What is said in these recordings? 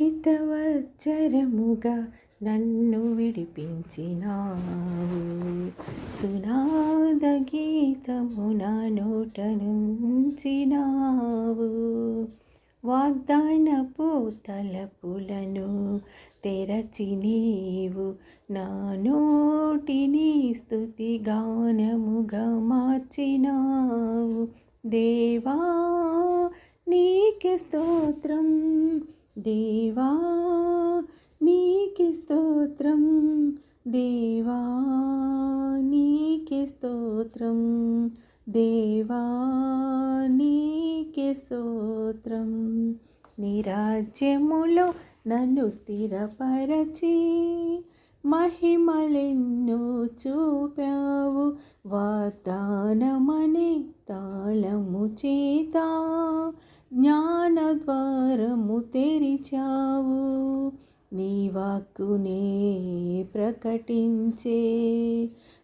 హితవచ్చరముగా నన్ను విడిపించినావు. సునాద గీతము నా నోట నుంచినావు వాగ్దానపు తలపులను తెరచి నీవు నా నోటిని స్థుతి గానముగా మార్చినావు. దేవా నీకే స్తోత్రం. దేవా నీకి స్తోత్రం. దేవా నీకి స్తోత్రం. దేవా నీకే స్తోత్రం. నీ రాజ్యములో నన్ను స్థిరపరచి మహిమలెన్నో చూపావు. వాగ్దానమనే తాళము చేత జ్ఞానద్వారము తెరిచావు. నీ వాక్కునే ప్రకటించే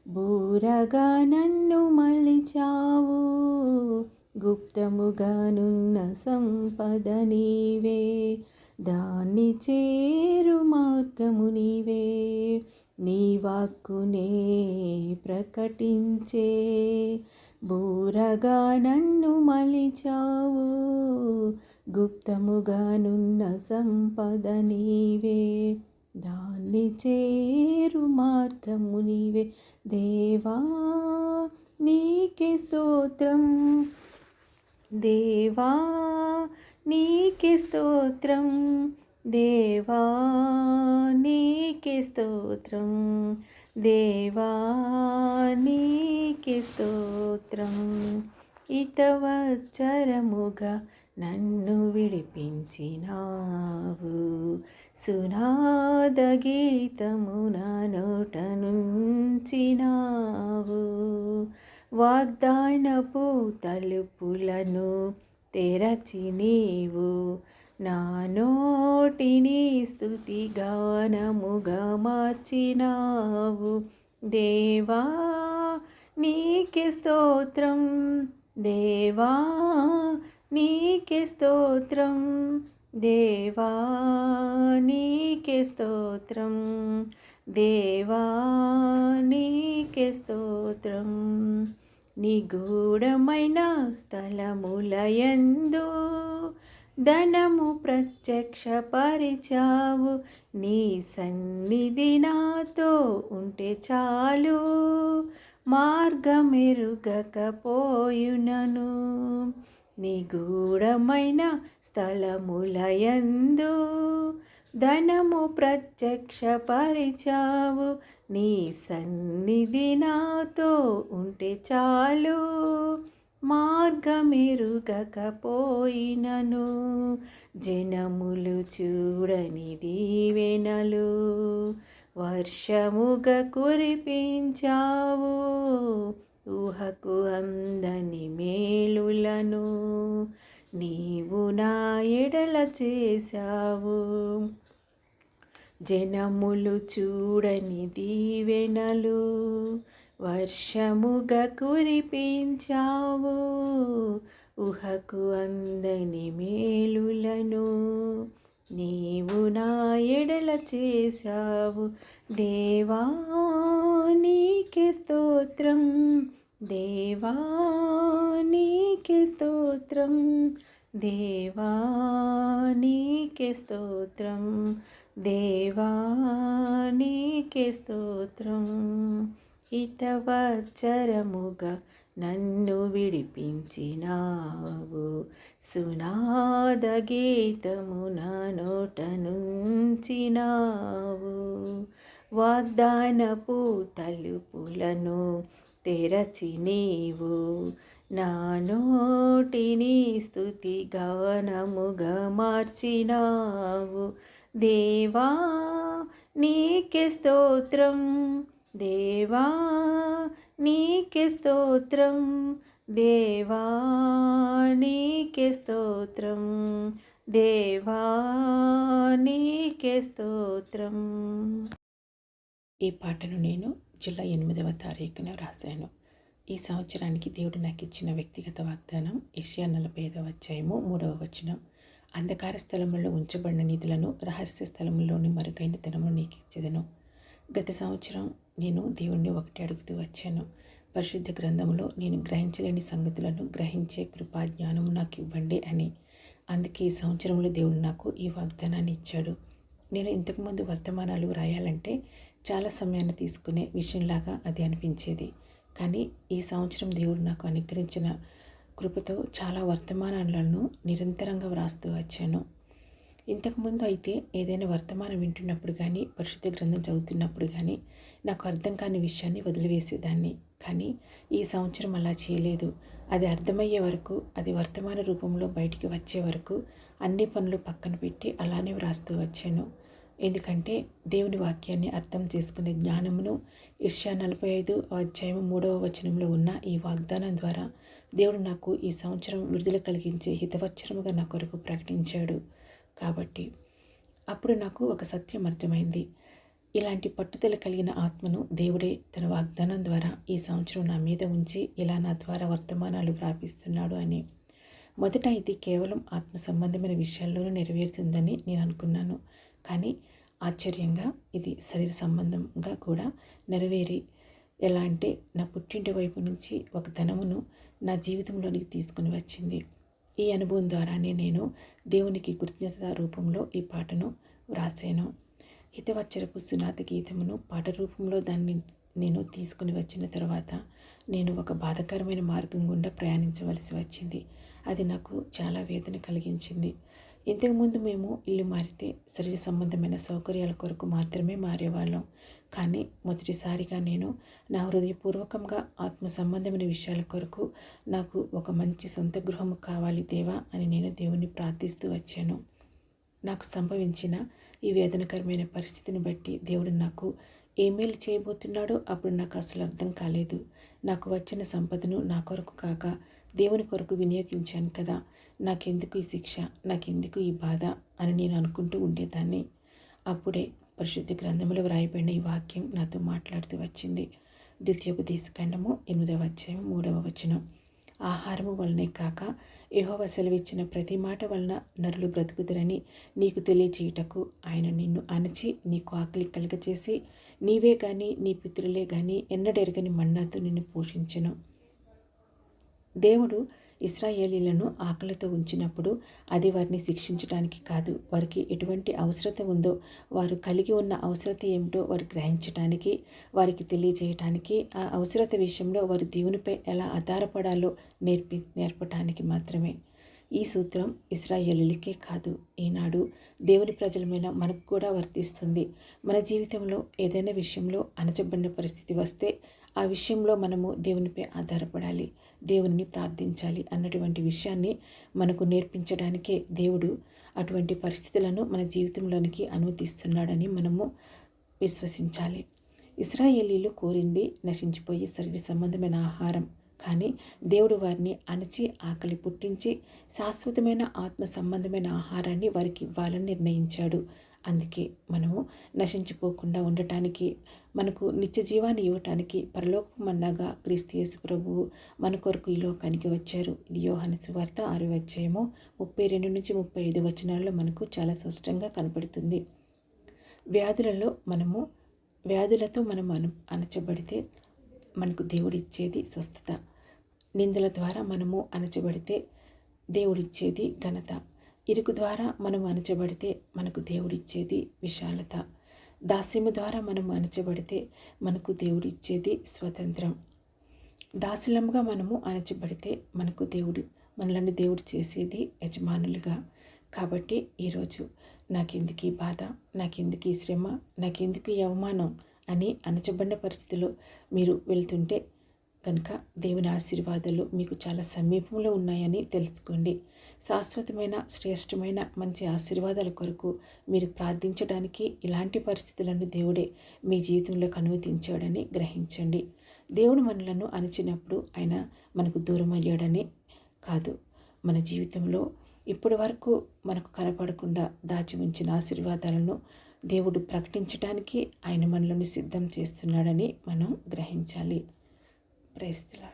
బూరగా నన్ను మలిచావు గుప్తముగానున్న సంపద నీవే దాన్ని చేరు మార్గము నీవే. నీ వాక్కునే ప్రకటించే బూరగా నన్ను మలిచావు. గుప్తముగానున్న సంపద నీవే. దాన్ని చేరు మార్గము నీవే. దేవా నీకే స్తోత్రం. దేవా నీకే స్తోత్రం. దేవా నీకే స్తోత్రం. దేవా నీకే స్తోత్రం. ఇతవచ్చరముగా నన్ను విడిపించినావు. సునాద గీతము నా నోట నుంచినావు. వాగ్దానపు తలుపులను తెరచి నీవు నా నోటిని స్థుతి గానముగా మార్చినావు. దేవా నీకే స్తోత్రం. దేవా నీకే స్తోత్రం. దేవా నీకే స్తోత్రం. దేవా నీకే స్తోత్రం. నిగూఢమైన స్థలములయందు ధనము ప్రత్యక్షపరిచావు నీ సన్నిధి నాతో ఉంటే చాలు. మార్గమెరుగకపోయునను. నిగూఢమైన స్థలములయందు ధనము ప్రత్యక్షపరిచావు నీ సన్నిధి నాతో ఉంటే చాలు. మార్గమెరుగకపోయినను జనములు చూడని దీవెనలు వర్షముగా కురిపించావు ఊహకు అందని మేలులను నీవు నా ఎడల చేశావు. జనములు చూడని దీవెనలు వర్షముగ కురిపించావు ఊహకు అందని మేలులను నీవు నా ఎడల చేశావు. దేవా నీకే స్తోత్రం దేవా నీకే స్తోత్రం దేవా నీకే స్తోత్రం దేవా నీకే స్తోత్రం. హితవచ్చరముగా నన్ను విడిపించినావు. సునాద గీతము నా నోట నుంచినావు. వాగ్దానపు తలుపులను తెరచి నీవు. నా నోటిని స్థుతి గానముగా మార్చినావు. దేవా నీకే స్తోత్రం. దేవా నీకే స్తోత్రం. దేవా నీకే స్తోత్రం. దేవా నీకే స్తోత్రం. ఈ పాటను నేను జూలై ఎనిమిదవ తారీఖున రాశాను. ఈ సంవత్సరానికి దేవుడు నాకు ఇచ్చిన వ్యక్తిగత వాగ్దానం ఏషియా నలభై ఐదవ అధ్యాయము మూడవ వచనం. అంధకార స్థలంలో ఉంచబడిన నిధులను రహస్య స్థలములోని మరుగైన ధనము నీకు ఇచ్చేదను గత సంవత్సరం నేను దేవుణ్ణి ఒకటి అడుగుతూ వచ్చాను. పరిశుద్ధ గ్రంథంలో నేను గ్రహించలేని సంగతులను గ్రహించే కృపా జ్ఞానం నాకు ఇవ్వండి అని. అందుకే ఈ సంవత్సరంలో దేవుడు నాకు ఈ వాగ్దానాన్ని ఇచ్చాడు. నేను ఇంతకుముందు వర్తమానాలు వ్రాయాలంటే చాలా సమయాన్ని తీసుకునే విషయంలాగా అది అనిపించేది. కానీ ఈ సంవత్సరం దేవుడు నాకు అనుగ్రహించిన కృపతో చాలా వర్తమానాలను నిరంతరంగా వ్రాస్తూ వచ్చాను. ఇంతకుముందు అయితే ఏదైనా వర్తమానం వింటున్నప్పుడు కానీ పరిశుద్ధ గ్రంథం చదువుతున్నప్పుడు కానీ నాకు అర్థం కాని విషయాన్ని వదిలివేసేదాన్ని. కానీ ఈ సంవత్సరం అలా చేయలేదు. అది అర్థమయ్యే వరకు అది వర్తమాన రూపంలో బయటికి వచ్చే వరకు అన్ని పనులు పక్కన పెట్టి అలానే వ్రాస్తూ వచ్చాను. ఎందుకంటే దేవుని వాక్యాన్ని అర్థం చేసుకునే జ్ఞానమును ఇర్షా నలభై ఐదు అధ్యాయం మూడవ వచనంలో ఉన్న ఈ వాగ్దానం ద్వారా దేవుడు నాకు ఈ సంవత్సరం విడుదల కలిగించే హితవచ్చరముగా నా కొరకు ప్రకటించాడు. కాబట్టి అప్పుడు నాకు ఒక సత్యం అర్థమైంది. ఇలాంటి పట్టుదల కలిగిన ఆత్మను దేవుడే తన వాగ్దానం ద్వారా ఈ సంవత్సరం నా మీద ఉంచి ఇలా నా ద్వారా వర్తమానాలు ప్రాపిస్తున్నాడు అని. మొదట ఇది కేవలం ఆత్మ సంబంధమైన విషయాల్లోనూ నెరవేరుతుందని నేను అనుకున్నాను. కానీ ఆశ్చర్యంగా ఇది శరీర సంబంధంగా కూడా నెరవేరి ఎలా అంటే నా పుట్టింటి వైపు నుంచి ఒక ధనమును నా జీవితంలోనికి తీసుకుని వచ్చింది. ఈ అనుభవం ద్వారానే నేను దేవునికి కృతజ్ఞత రూపంలో ఈ పాటను వ్రాసాను. హితవచ్చరపు సునాత గీతమును పాట రూపంలో దాన్ని నేను తీసుకుని వచ్చిన తర్వాత నేను ఒక బాధకరమైన మార్గం గుండా ప్రయాణించవలసి వచ్చింది. అది నాకు చాలా వేదన కలిగించింది. ఇంతకుముందు మేము ఇల్లు మారితే శరీర సంబంధమైన సౌకర్యాల కొరకు మాత్రమే మారేవాళ్ళం. కానీ మొదటిసారిగా నేను నా హృదయపూర్వకంగా ఆత్మ సంబంధమైన విషయాల కొరకు నాకు ఒక మంచి సొంత గృహం కావాలి దేవా అని నేను దేవుని ప్రార్థిస్తూ వచ్చాను. నాకు సంభవించిన ఈ వేదనకరమైన పరిస్థితిని బట్టి దేవుడు నాకు ఏమేలు చేయబోతున్నాడో. అప్పుడు నాకు అసలు అర్థం కాలేదు. నాకు వచ్చిన సంపదను నా కొరకు కాక దేవుని కొరకు వినియోగించాను కదా. నాకెందుకు ఈ శిక్ష? నాకెందుకు ఈ బాధ? అని నేను అనుకుంటూ ఉండేదాన్ని. అప్పుడే పరిశుద్ధ గ్రంథంలో వ్రాయబడిన ఈ వాక్యం నాతో మాట్లాడుతూ వచ్చింది. ద్వితీయోపదేశఖండము ఎనిమిదవ అధ్యాయం మూడవ వచనం. ఆహారము వలనే కాక యహోవ సెలవిచ్చిన ప్రతి మాట వలన నరులు బ్రతుకుదరని నీకు తెలియచేయుటకు ఆయన నిన్ను అణచి నీకు ఆకలి కలగచేసి నీవే కానీ నీ పితృలే కానీ ఎన్నడెరగని మన్నాతో నిన్ను పోషించను. దేవుడు ఇస్రాయేలీలను ఆకలితో ఉంచినప్పుడు అది వారిని శిక్షించడానికి కాదు. వారికి ఎటువంటి అవసరత ఉందో వారు కలిగి ఉన్న అవసరత ఏమిటో వారు గ్రహించడానికి వారికి తెలియజేయటానికి ఆ అవసరత విషయంలో వారు దేవునిపై ఎలా ఆధారపడాలో నేర్పి నేర్పటానికి మాత్రమే. ఈ సూత్రం ఇస్రాయేలీలకే కాదు. ఈనాడు దేవుని ప్రజలమైన మనకు కూడా వర్తిస్తుంది. మన జీవితంలో ఏదైనా విషయంలో అణచబడిన పరిస్థితి వస్తే ఆ విషయంలో మనము దేవునిపై ఆధారపడాలి దేవుని ప్రార్థించాలి అన్నటువంటి విషయాన్ని మనకు నేర్పించడానికే దేవుడు అటువంటి పరిస్థితులను మన జీవితంలోనికి అనుమతిస్తున్నాడని మనము విశ్వసించాలి. ఇస్రాయేలీలు కోరింది నశించిపోయే శరీర సంబంధమైన ఆహారం కానీ దేవుడు వారిని అణచి ఆకలి పుట్టించి శాశ్వతమైన ఆత్మ సంబంధమైన ఆహారాన్ని వారికి ఇవ్వాలని నిర్ణయించాడు. అందుకే మనము నశించిపోకుండా ఉండటానికి మనకు నిత్య జీవాన్ని ఇవ్వటానికి పరలోకపు అన్నాగా క్రీస్తు యేసు ప్రభువు మన కొరకు ఈ లోకానికి వచ్చారు. ఇది యోహాని సువార్త ఆరు అధ్యాయము ముప్పై రెండు నుంచి ముప్పై ఐదు వచనాల్లో మనకు చాలా స్పష్టంగా కనపడుతుంది. వ్యాధులలో మనము వ్యాధులతో మనం అన అణచబడితే మనకు దేవుడిచ్చేది స్వస్థత. నిందల ద్వారా మనము అణచబడితే దేవుడిచ్చేది ఘనత. ఇరుకు ద్వారా మనం అణచబడితే మనకు దేవుడిచ్చేది విశాలత. దాస్యము ద్వారా మనం అణచబడితే మనకు దేవుడిచ్చేది స్వతంత్రం. దాసులంగా మనము అణచబడితే మనకు దేవుడు మనలను దేవుడు చేసేది యజమానులుగా. కాబట్టి ఈరోజు నాకెందుకు ఈ బాధ నాకెందుకు ఈ శ్రమ నాకెందుకు ఈ అవమానం అని అణచబడిన పరిస్థితిలో మీరు వెళ్తుంటే కనుక దేవుని ఆశీర్వాదాలు మీకు చాలా సమీపంలో ఉన్నాయని తెలుసుకోండి. శాశ్వతమైన శ్రేష్టమైన మంచి ఆశీర్వాదాల కొరకు మీరు ప్రార్థించడానికి ఇలాంటి పరిస్థితులను దేవుడే మీ జీవితంలోకి అనుమతించాడని గ్రహించండి. దేవుడు మనలను అణచినప్పుడు ఆయన మనకు దూరం అయ్యాడని కాదు. మన జీవితంలో ఇప్పటి వరకు మనకు కనపడకుండా దాచి ఉంచిన ఆశీర్వాదాలను దేవుడు ప్రకటించడానికి ఆయన మనలను సిద్ధం చేస్తున్నాడని మనం గ్రహించాలి. Prestla.